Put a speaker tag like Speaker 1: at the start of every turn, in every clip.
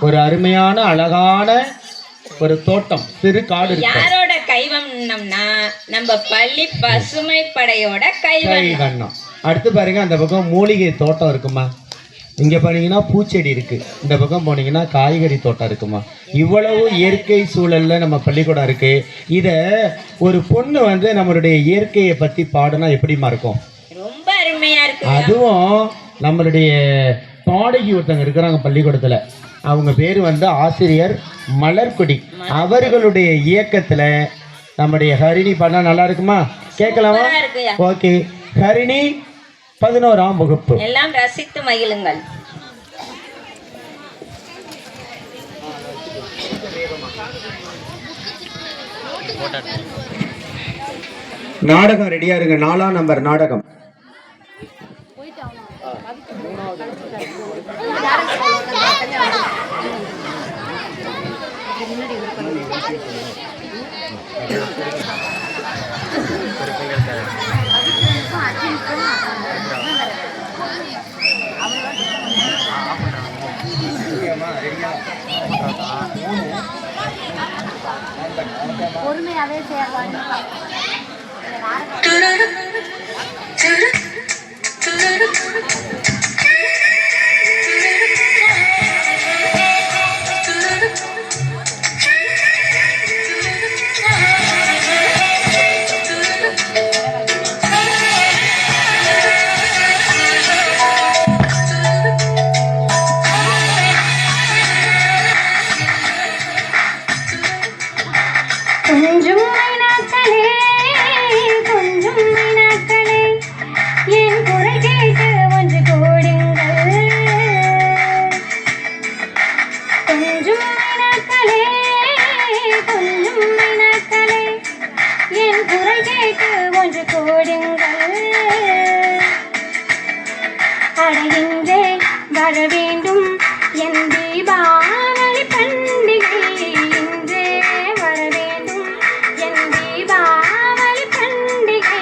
Speaker 1: ஒரு அருமையான அழகான ஒரு தோட்டம். சிறு காடு
Speaker 2: யாரோட கைவண்ணம்னா நம்ம பள்ளி பசுமை படையோட கைவண்ணம்.
Speaker 1: அடுத்து பாருங்க அந்த பக்கம் மூலிகை தோட்டம் இருக்குமா? இங்க போனீங்கன்னா பூச்செடி இருக்கு. இந்த பக்கம் போனீங்கன்னா காய்கறி தோட்டம் இருக்குமா? இவ்வளவு இயற்கை சூழல்ல நம்ம பள்ளிக்கூடம் இருக்கு. இத ஒரு பொண்ணு வந்து நம்மளுடைய இயற்கையை பத்தி பாடுனா எப்படிமா இருக்கும்?
Speaker 2: ரொம்ப அருமையா இருக்கு
Speaker 1: அதுவும் நம்மளுடைய பாடகி ஒருத்தங்க இருக்கிறாங்க பள்ளிக்கூடத்துல. அவங்க பேர் வந்து ஆசிரியர் மலர்கொடி. அவர்களுடைய இயக்கத்துல நம்முடைய ஹரிணி பண்ணா நல்லா இருக்குமா? கேட்கலாமா? ஓகே. ஹரிணி பதினோராம் வகுப்பு.
Speaker 2: எல்லாம் ரசித்து மகிழுங்கள்.
Speaker 1: நாடகம் ரெடியா இருங்க. நாலாம் நம்பர் நாடகம்.
Speaker 3: பொறுமையாவே செய்யலாம் கொஞ்சம் வர வேண்டும். என் தீபாவளி பண்டிகை இன்றே வர வேண்டும். என் தீபாவளி பண்டிகை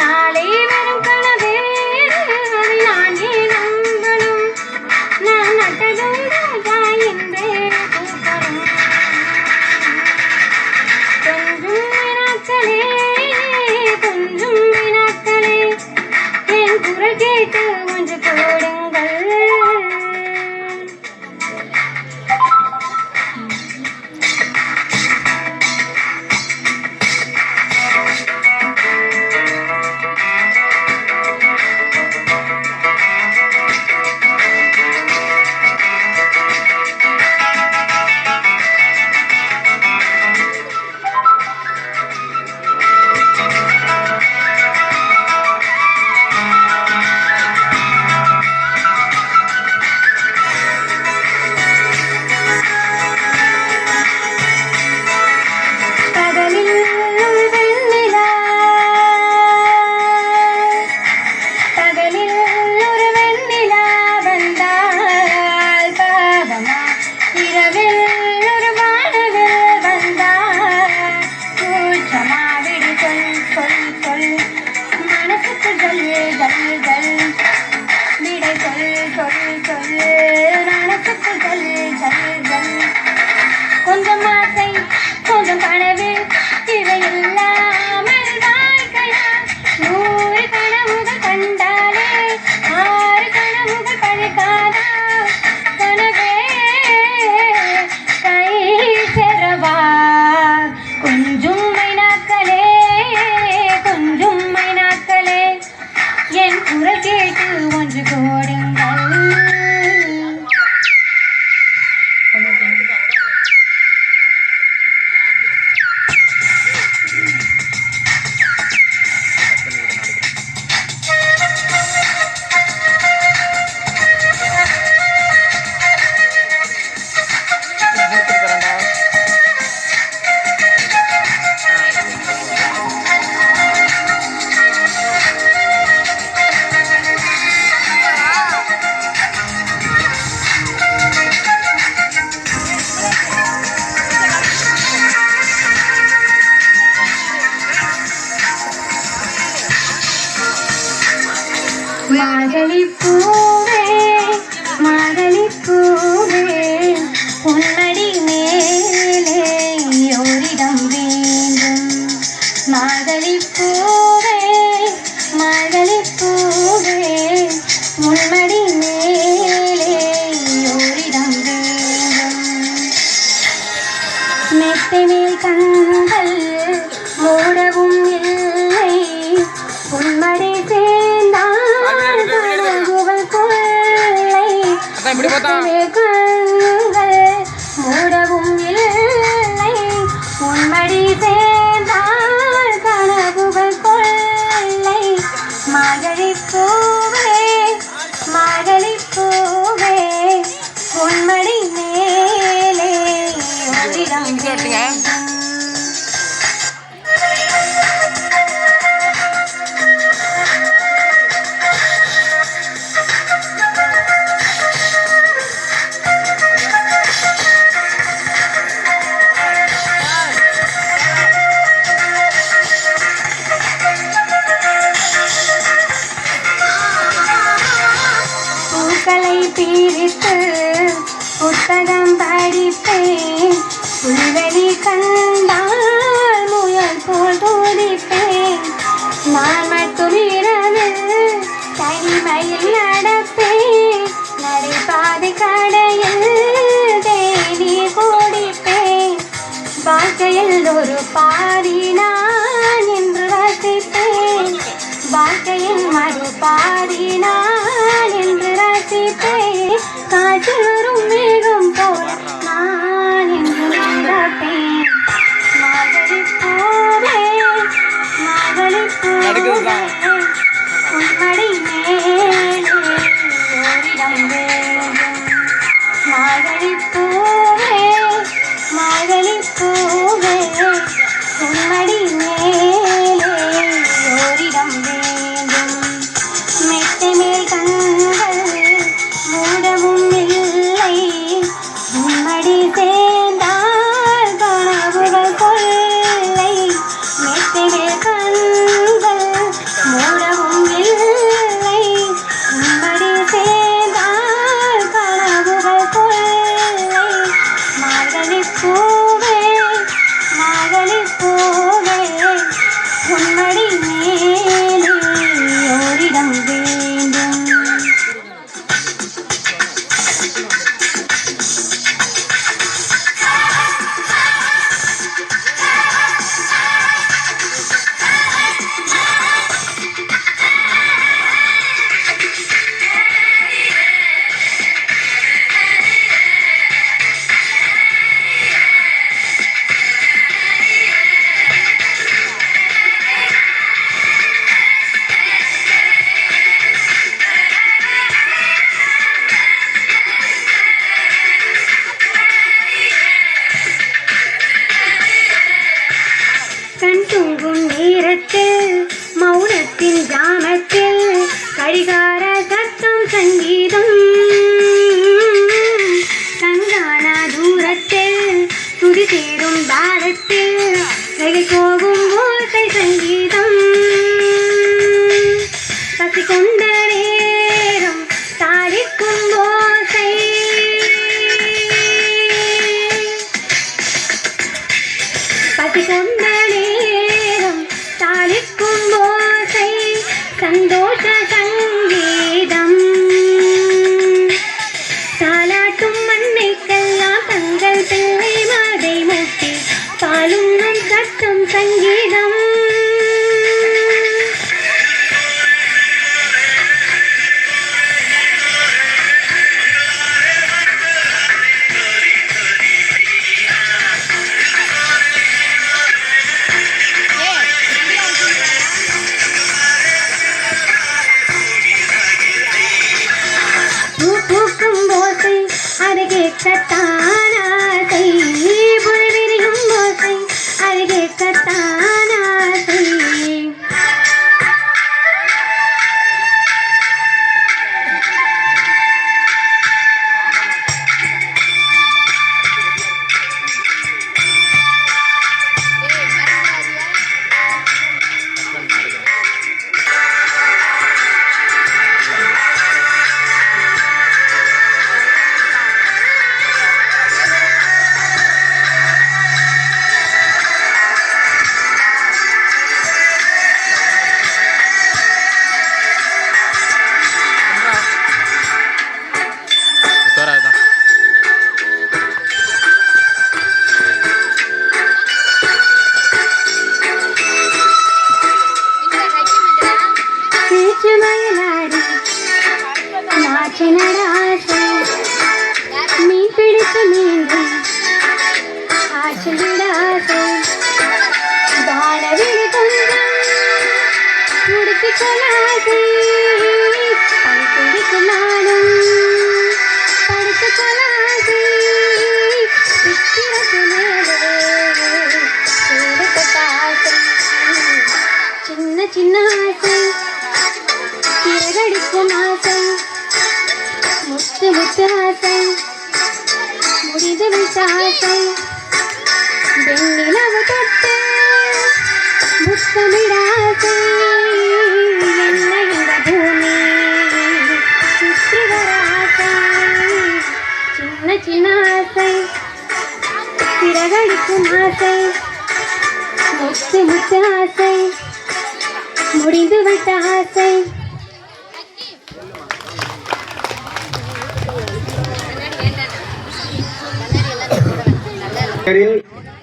Speaker 3: நாளை வரும் கனவே. அதை நான் நம்பணும்? நான் நட்டதும் ராஜா என்றே கூப்பணும் கொஞ்சம் வினாக்களே கொஞ்சம் வினாக்களே. என் குரல் கேட்டு கொஞ்சம் கூடுங்கள் கொஞ்சம் ஆசை கொஞ்சம் கனவு இவையெல்லாம் Ellie Free. arabada. பாடம் படிப்பேன். புல்வெளி கண்டால் முயல் போல் துடிப்பேன். நான் மட்டும் இரவு தனிமையில் நடப்பேன். நடைபாதை கடையில் தேடி கூடிப்பேன். வாழ்க்கையில் ஒரு பாதி நான் என்று ரசிப்பேன். காற்றில் Thank you. தேடி போகும் receta. சின்ன ஆசை சிறகடிக்கும் ஆசை முத்து முத்து ஆசை முடிந்து விட்ட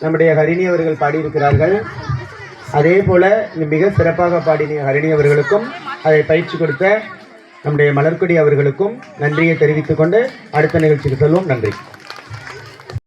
Speaker 1: நம்முடைய ஹரிணி அவர்கள் பாடியிருக்கிறார்கள். அதே போல மிக சிறப்பாக பாடின ஹரிணி அவர்களுக்கும் அதை பயிற்சி கொடுத்த நம்முடைய மலர்கொடி அவர்களுக்கும் நன்றியை தெரிவித்துக் கொண்டு அடுத்த நிகழ்ச்சிக்கு செல்வோம். நன்றி.